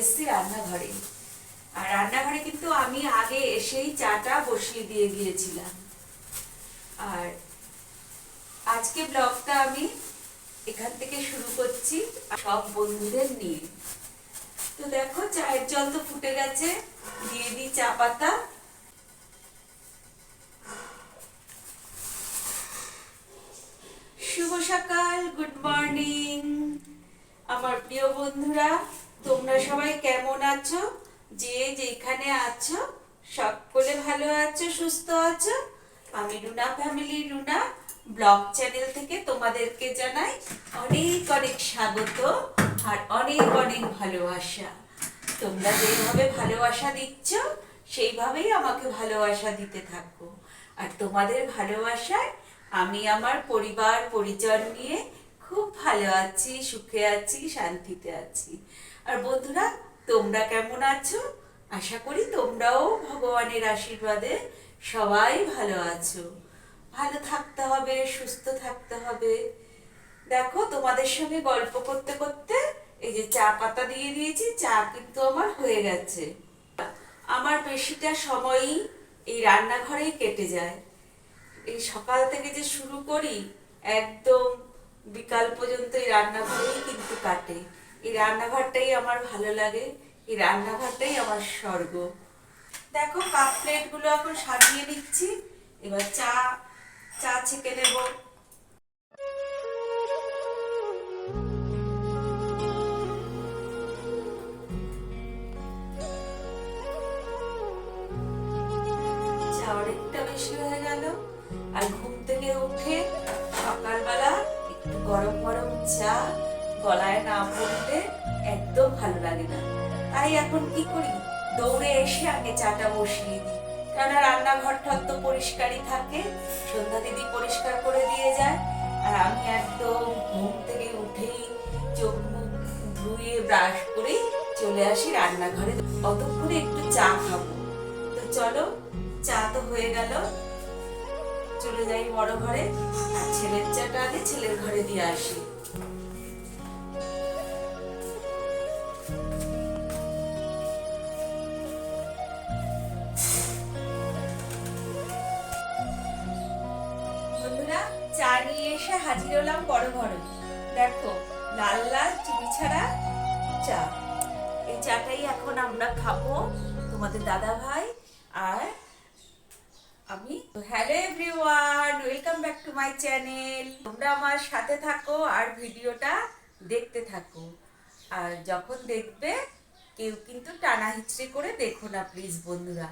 এসেছি রান্নাঘরে। আর রান্নাঘরে কিন্তু আমি আগে এসেই চাটা বসিয়ে দিয়ে গিয়েছিলাম। আর আজকে ব্লগটা আমি এখান থেকে শুরু করছি সব বন্ধুদের নিয়ে। তো দেখো, চায়ের জল তো ফুটে গেছে, দিয়ে দিই চা পাতা। শুভ সকাল, গুড মর্নিং। আমার প্রিয় বন্ধুরা তোমরা সবাই কেমন আছো? যে যেখানে আছো, সকলে ভালো আছো, সুস্থ আছো? আমি Runa family Runa blog channel থেকে তোমাদেরকে জানাই অনেক অনেক স্বাগত আর অনেক অনেক ভালোবাসা। তোমরা যেভাবে ভালোবাসা দিচ্ছ, সেইভাবেই আমাকে ভালোবাসা দিতে থাকো। আর তোমাদের ভালোবাসায় আমি আমার পরিবার, পরিজন নিয়ে খুব ভালো আছি, সুখে আছি, শান্তিতে আছি। আর বন্ধুরা, তোমরা কেমন আছো? আশা করি তোমরাও ভগবানের আশীর্বাদে সবাই ভালো আছো। ভালো থাকতে হবে, সুস্থ থাকতে হবে। দেখো, তোমাদের সঙ্গে গল্প করতে করতে এই যে চা পাতা দিয়ে দিয়েছি, চা কিন্তু আমার হয়ে গেছে। আমার বেশিটা সময়ই এই রান্নাঘরেই কেটে যায়। এই সকাল থেকে যে শুরু করি, একদম বিকাল পর্যন্ত এই রান্নাঘরেই কিন্তু কাটে। এই রান্নাঘরটাই আমার ভালো লাগে, এই রান্নাঘরটাই আমার স্বর্গ। দেখো কাপ প্লেটগুলো এখন সাজিয়ে নিচ্ছি। এবার চা চা ছেঁকে নেব। গলায় না পড়লে একদম ভালো লাগে না। তাই এখন কি করি? দৌড়ে এসে আগে চাটা বসিয়ে দিই। কেননা রান্নাঘরটা তো পরিষ্কারই থাকে, সন্ধ্যা দিদি পরিষ্কার করে দিয়ে যায়, আর আমি একদম ঘুম থেকে উঠেই চোখ মুখ ধুয়ে ব্রাশ করে চলে আসি রান্নাঘরে। অতক্ষণে একটু চা খাব। তো চলো, চা তো হয়ে গেল। চলে যাই বড় ঘরে, আর ছেলের চাটা আগে ছেলের ঘরে দিয়ে আসি। এসে হাজির হলাম বড় ঘরে। দেখো, লাল লাল চিনি ছাড়া চা। এই চাটাই এখন আমরা খাব তোমাদের দাদা ভাই আর আমি। Hello everyone, welcome back to my channel. তোমরা আমার সাথে থাকো আর ভিডিওটা দেখতে থাকো। আর যখন দেখবে, কেউ কিন্তু টানা হিচড়ে করে দেখো না প্লিজ বন্ধুরা।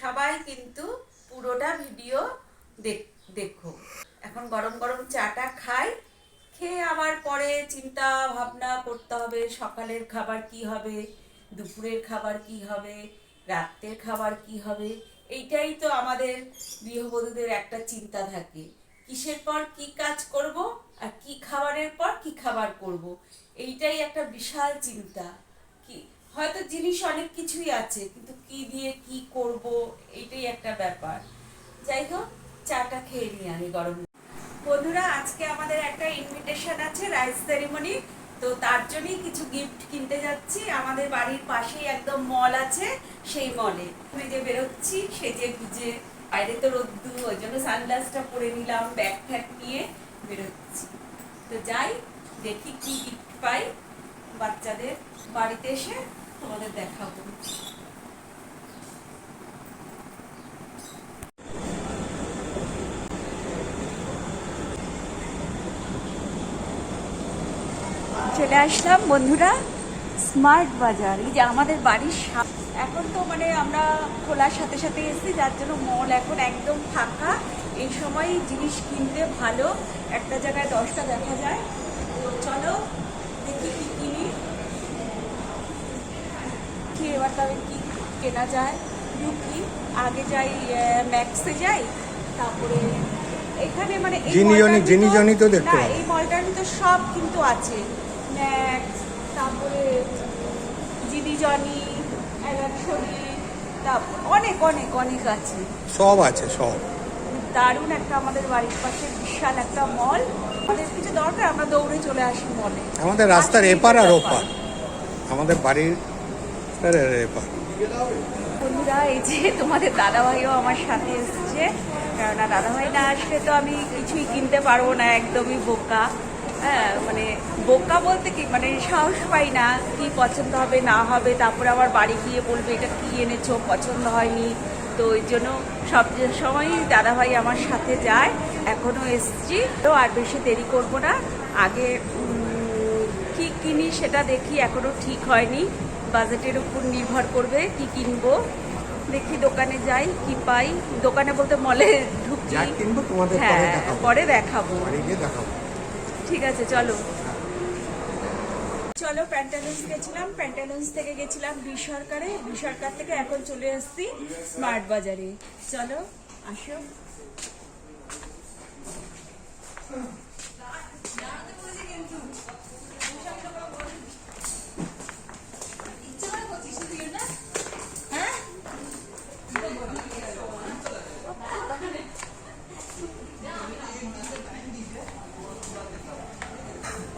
সবাই কিন্তু পুরোটা ভিডিও দেখ- দেখো। এখন গরম গরম চাটা খাই, খেয়ে আবার পরে চিন্তা ভাবনা করতে হবে সকালের খাবার কি হবে, দুপুরের খাবার কি হবে, রাত্রের খাবার কি হবে, এইটাই তো আমাদের গৃহবধূদের একটা চিন্তা থাকে। কিসের পর কি কাজ করব আর কি খাবারের পর কি খাবার করব, এইটাই একটা বিশাল চিন্তা। কি, হয়তো জিনিস অনেক কিছুই আছে, কিন্তু কি দিয়ে কি করব, এইটাই একটা ব্যাপার। যাই হোক, চাটা খেয়ে নিই আমি গরম বন্ধুরা, আজকে আমাদের একটা ইনভিটেশন আছে রাইস সেরিমনি তো তার জন্যই কিছু গিফট কিনতে যাচ্ছি। আমাদের বাড়ির পাশেই একদম মল আছে, সেই মলে আমি যে বেরোচ্ছি সেজে গুজে বাইরে তো রোদ্দু, ওই জন্য সানগ্লাসটা পরে নিলাম ব্যাগ ফ্যাগ নিয়ে বেরোচ্ছি। তো যাই, দেখি কি গিফট পাই। বাচ্চাদের বাড়িতে এসে তোমাদের দেখাবো। চলে আসলাম বন্ধুরা। স্মার্ট বাজার। এই যে আমাদের বাড়ির এখন তো মানে আমরা খোলার সাথে সাথে এসেছি যার জন্য মল এখন একদম ফাঁকা। এই সময় জিনিস কিনতে ভালো। একটা জায়গায় দশটা দেখা যায়। তো চলো দেখি কি কিনি। কি এবার তবে কি কেনা যায়। ঢুকি আগে যাই ম্যাক্সে যাই। তারপরে এখানে মানে এই মলটার ভিতর সব কিন্তু আছে। স্ন্যাক্স তারপরে জিডি জনি অ্যালাক্সরি তারপর অনেক অনেক অনেক আছে। সব আছে সব। দারুণ একটা আমাদের বাড়ির পাশে বিশাল একটা মল। আমাদের কিছু দরকার আমরা দৌড়ে চলে আসি মলে। আমাদের রাস্তার এপার আর ওপার। আমাদের বাড়ির এপার। বন্ধুরা এই যে তোমাদের দাদাভাইও আমার সাথে এসছে। কেননা দাদাভাই না আসলে তো আমি কিছুই কিনতে পারব না একদমই বোকা। হ্যাঁ মানে বোকা বলতে কি মানে সাহস পাই না কি পছন্দ হবে না হবে তারপরে আবার বাড়ি গিয়ে বলবে এটা কি এনেছো পছন্দ হয়নি। তো ওই জন্য সব যে সময়ই দাদাভাই আমার সাথে যায় এখনও এসছি। তো আর বেশি দেরি করব না। আগে কি কিনি সেটা দেখি এখনও ঠিক হয়নি। বাজেটের উপর নির্ভর করবে কি কিনবো। দেখি দোকানে যাই কি পাই। দোকানে বলতে মলে পরে হ্যাঁ দেখাবো। পরে দেখাবো। বাড়ি দেখাবো। ঠিক আছে, চলো। চলো প্যান্টালুন্স গেছিলাম প্যান্টালুন্স থেকে গেছিলাম বি সরকারে বি সরকার থেকে এখন চলে আসছি স্মার্ট বাজারে। চলো, আসো।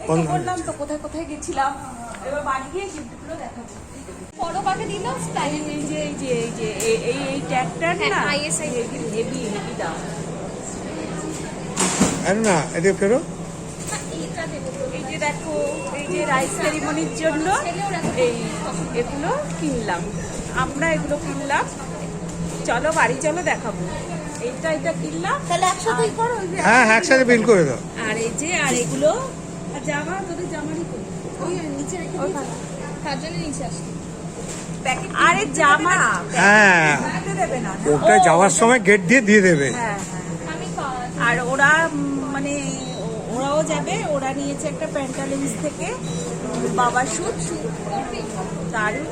বললাম তো কোথায় কোথায় গেছিলাম। এবার বাড়ি গিয়ে গিফটগুলো দেখাবো। বড় পাকে দিল স্টাইল এই যে এই যে এই যে এই- এই এই ট্যাগটার না ISI হেভি হেভি হেভি দাম আরে না এদিকে ফেরো। এই যে দেখো এই যে রাইস সেরিমনির জন্য এই এগুলো কিনলাম। আমরা এগুলো কিনলাম। চলো বাড়ি চলো দেখাবো। এইটা এটা কিনলাম। তাহলে একসাথেই করো হ্যাঁ হ্যাঁ একসাথে বিল করে দাও। আর এই যে আর এগুলো আর জামা তোদের জামারই করি ওই নিচে রেখে দিই তার জন্য নিচে আসি আরে জামা হ্যাঁ। দেবে না না? ওটা যাওয়ার সময় গেট দিয়ে দিয়ে দেবে। হ্যাঁ হ্যাঁ। আর ওরা মানে ওরাও যাবে। ওরা নিয়েছে একটা প্যান্টালেন্স থেকে বাবা শুট দারুণ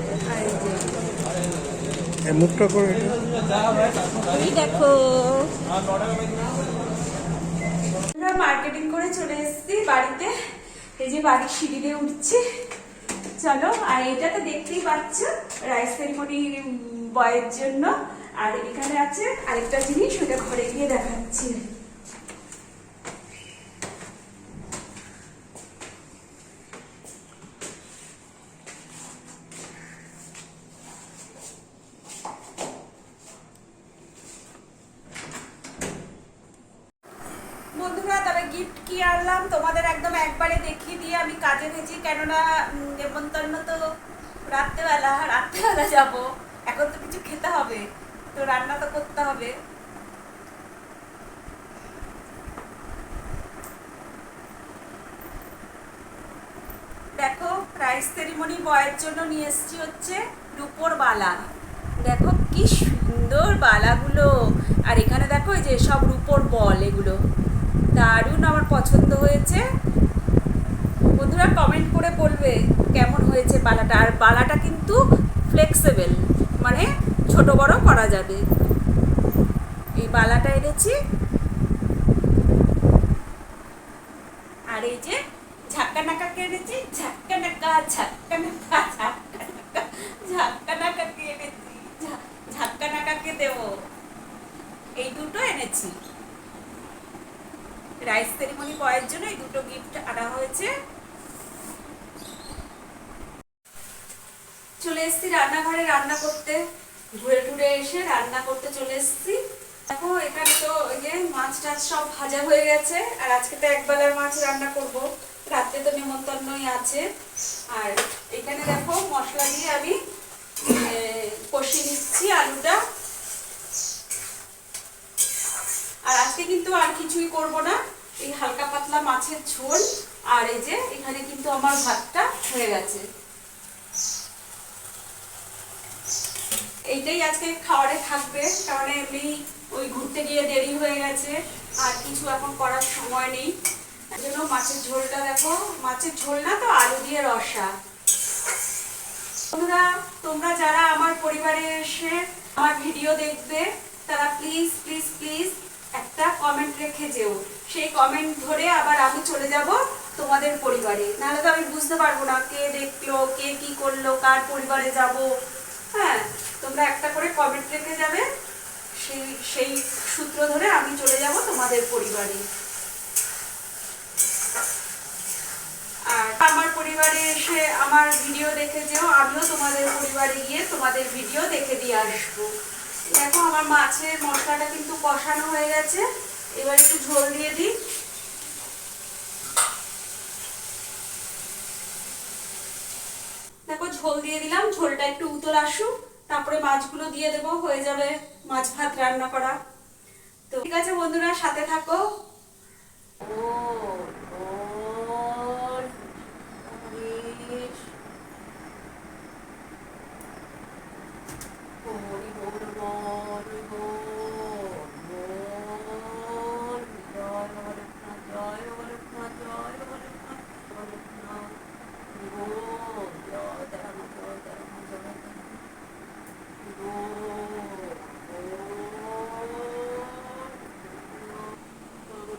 আর মুখটা করে দেখো। আমরা মার্কেটিং করে চলে এসেছি বাড়িতে। এই যে বাড়ির সিঁড়িতে উঠছি। চলো, আর এটা তো দেখতেই পাচ্ছ রাইস সেরিমনি বয়ের জন্য। আর এখানে আছে আরেকটা জিনিস, ওটা ঘরে গিয়ে দেখাচ্ছি বন্ধুরা তবে গিফট কি আনলাম তোমাদের একদম একবারে দেখিয়ে দিয়ে আমি কাজে ভেজি কেননা নেমন্তন্ন তো রাত্রেবেলা রাত্রেবেলা যাব। এখন তো কিছু খেতে হবে। তো রান্না তো করতে হবে। দেখো রাইস সেরিমনি বয়ের জন্য নিয়ে এসেছি হচ্ছে রূপোর বালা। দেখো কি সুন্দর বালাগুলো। আর এখানে দেখো এই যে সব রূপোর বল এগুলো। দারুণ আমার পছন্দ হয়েছে। বন্ধুরা কমেন্ট করে বলবে কেমন হয়েছে বালাটা। আর বালাটা কিন্তু ফ্লেক্সিবল মানে ছোট বড় করা যাবে। এই বালাটা এনেছি। আর এই যে ঝাক্কা নাকাকে এনেছি ঝাক্কা নাকা ঝাক্কা নাকা ঝাক্কা নাকা ঝাক্কা এনেছি ঝাক্কা নাকাকে দেবো। এই দুটো এনেছি। রাইস সেরিমনি বয়ের জন্য এই দুটো গিফট আনা হয়েছে। চলে এসেছি রান্নাঘরে, রান্না করতে। ঘুরে টুরে এসে রান্না করতে চলে এসেছি। দেখো, এখানে তো ওই যে মাছ টাছ সব ভাজা হয়ে গেছে, আর আজকে তো একবেলার মাছ রান্না করব। রাত্রে তো নেমন্তন্নই আছে। আর এখানে দেখো, মশলা দিয়ে আমি কষিয়ে নিচ্ছি আলুটা। আর আজকে কিন্তু আর কিছুই করব না। এই হালকা পাতলা মাছের ঝোল, আর এই যে এখানে কিন্তু আমার ভাতটা হয়ে গেছে। এইটাই আজকে খাবারে থাকবে, কারণ এমনি ওই ঘুরতে গিয়ে দেরি হয়ে গেছে, আর কিছু এখন করার সময় নেই। জন্য মাছের ঝোলটা দেখো, মাছের ঝোল না তো আলু দিয়ে রসা। বন্ধুরা, তোমরা যারা আমার পরিবারে এসে আমার ভিডিও দেখবে, তারা প্লিজ প্লিজ প্লিজ একটা কমেন্ট রেখে যেও। সেই কমেন্ট ধরে আবার আমি চলে যাব তোমাদের পরিবারে। নাহলে তো আমি বুঝতে পারব না কে দেখল, কে কি করল, কার পরিবারে যাব। হ্যাঁ তোমরা একটা করে কমেন্ট রেখে যাবে। সেই সেই সূত্র ধরে আমি চলে যাব তোমাদের পরিবারে। আমার পরিবারে এসে আমার ভিডিও দেখে যেও, আমিও তোমাদের পরিবারে গিয়ে তোমাদের ভিডিও দেখে দিয়ে আসব। দেখো, আমার মাছের মশলাটা কিন্তু কষানো হয়ে গেছে। এবার একটু ঝোল দিয়ে দিই। দেখো, ঝোল দিয়ে দিলাম, ঝোলটা একটু উতল আসুক, তারপরে মাছগুলো দিয়ে দেবো, হয়ে যাবে মাছ ভাত রান্না করা। তো ঠিক আছে বন্ধুরা, সাথে থাকো। ও হরিশ হরি বল বল বল জয় বলনাথ জয় বলনাথ জয় বলনাথ বলনাথ বল জয় তারা জয় তারা জয়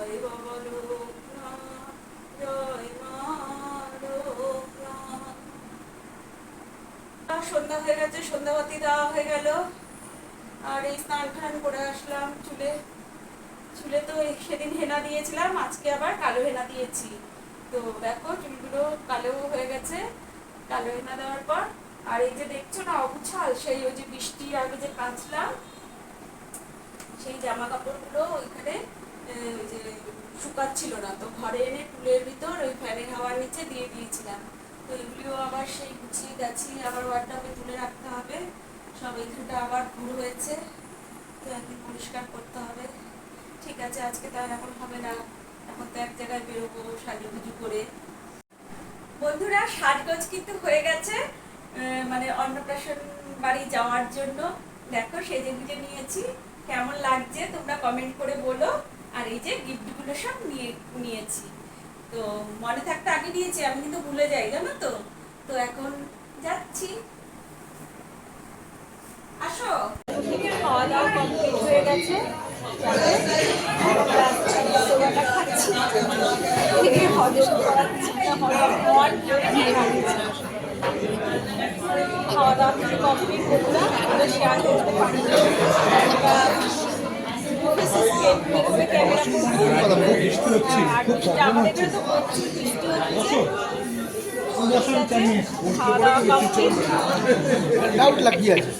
জয় বাবা লোকনাথ জয় মা লোকনাথ সন্ধ্যা হয়ে গেছে সন্ধ্যাবাতি দেওয়া হয়ে গেল আর এই স্নান টান করে আসলাম চুলে চুলে তো সেদিন হেনা দিয়েছিলাম, আজকে আবার কালো হেনা দিয়েছি। তো দেখো, চুলগুলো কালো হয়ে গেছে। কালো হেনা দেওয়ার পর, আর এই যে দেখছ না অগুছাল সেই ওই যে বৃষ্টি আগে যে কাঁচলাম সেই জামা কাপড়গুলো ওইখানে ওই যে শুকাচ্ছিল না। তো ঘরে এনে টুলের ভিতর ওই ফ্যানের হাওয়ার নিচে দিয়ে দিয়েছিলাম। তো এগুলিও আবার সেই গুছিয়ে গাছি আবার ওয়ার্ডটাপে তুলে রাখতে হবে। সব এইখানটা আবার ভুল হয়েছে। তো একদিন পরিষ্কার করতে হবে। ঠিক আছে, আজকে তো এখন হবে না। এখন তো এক জায়গায় বেরোবো, সাজুগুজু করে। বন্ধুরা, সাজগোজ কিন্তু হয়ে গেছে মানে অন্নপ্রাশন বাড়ি যাওয়ার জন্য। দেখো সেজে গুজে নিয়েছি। কেমন লাগছে তোমরা কমেন্ট করে বলো। আর এই যে গিফটগুলো সব নিয়ে, নিয়েছি। তো মনে থাকতে আগে নিয়েছি, আমি কিন্তু ভুলে যাই, জানো তো? তো এখন যাচ্ছি। আসো। খাওয়া দাওয়া কমপ্লিট হয়ে গেছে। খাওয়া দাওয়া কিছু কমপ্লিট করলাম এগুলো শেয়ার করতে পারি ডাউট লাগিয়ে আছে